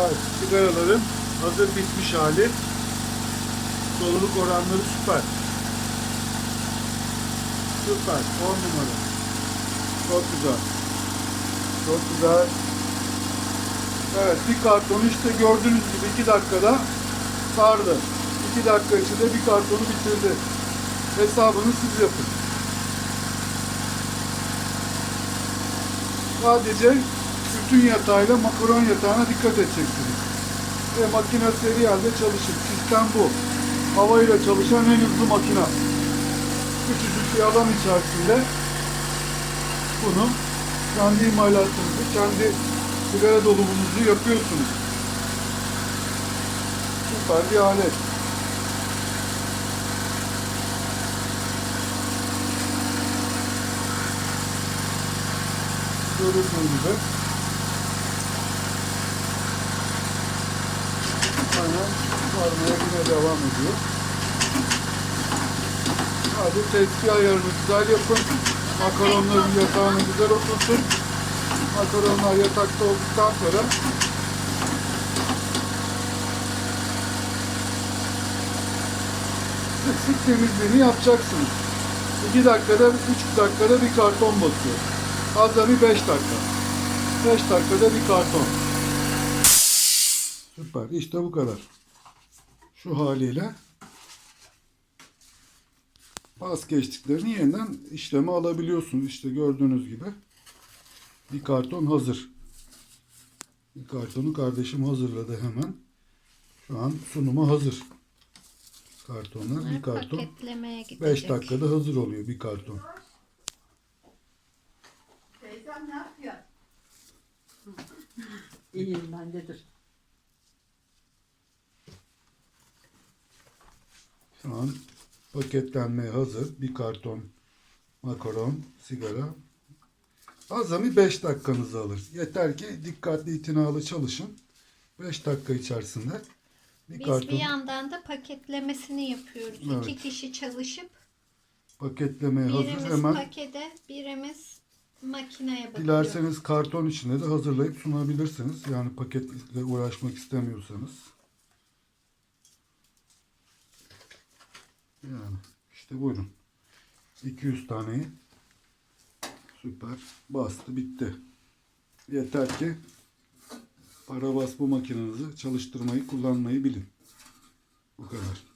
Evet, sigaraların hazır bitmiş hali. Doluluk oranları süper. Süper, 10 numara. Çok güzel. Çok güzel. Evet, bir kartonu işte gördüğünüz gibi 2 dakikada sardı. 2 dakika içinde bir kartonu bitirdi. Hesabını siz yapın. Sadece bütün yatağıyla makaron yatağına dikkat edeceksiniz. Ve makine seri halde çalışır. Sistem bu. Havayla çalışan en hızlı makina. Küçücük bir alan içerisinde bunu kendi imalatınızı, kendi sigara dolumunuzu yapıyorsunuz. Süper bir alet. Gördüğünüz gibi. Aynen sarmaya yine devam ediyor. Hadi tezgah ayarını güzel yapın. Makaronların yatağına güzel otursun. Makaronlar yatakta olduktan sonra sık sık temizliğini yapacaksınız. 2 dakikada, 3 dakikada bir karton basıyor. Azami 5 dakika. 5 dakikada bir karton. Süper. İşte bu kadar. Şu haliyle pas geçtiklerini yeniden işleme alabiliyorsunuz. İşte gördüğünüz gibi bir karton hazır. Bir kartonu kardeşim hazırladı hemen. Şu an sunuma hazır. Kartonlar bir karton Paketlemeye gidecek. 5 dakikada hazır oluyor bir karton. Teyzem ne yapıyor? İyiyim ben de dur. Şu an paketlenmeye hazır. Bir karton makaron, sigara. Azami 5 dakikanızı alır. Yeter ki dikkatli itinalı çalışın. 5 dakika içerisinde bir Biz karton bir yandan da paketlemesini yapıyoruz. Evet. İki kişi çalışıp paketlemeye hazır. birimiz Hemen pakete, birimiz makineye bakıyor. dilerseniz karton içinde de hazırlayıp sunabilirsiniz. Yani paketle uğraşmak istemiyorsanız. Yani işte buyurun. 200 taneyi süper bastı bitti. Yeter ki para bas bu makinenizi çalıştırmayı kullanmayı bilin. Bu kadar.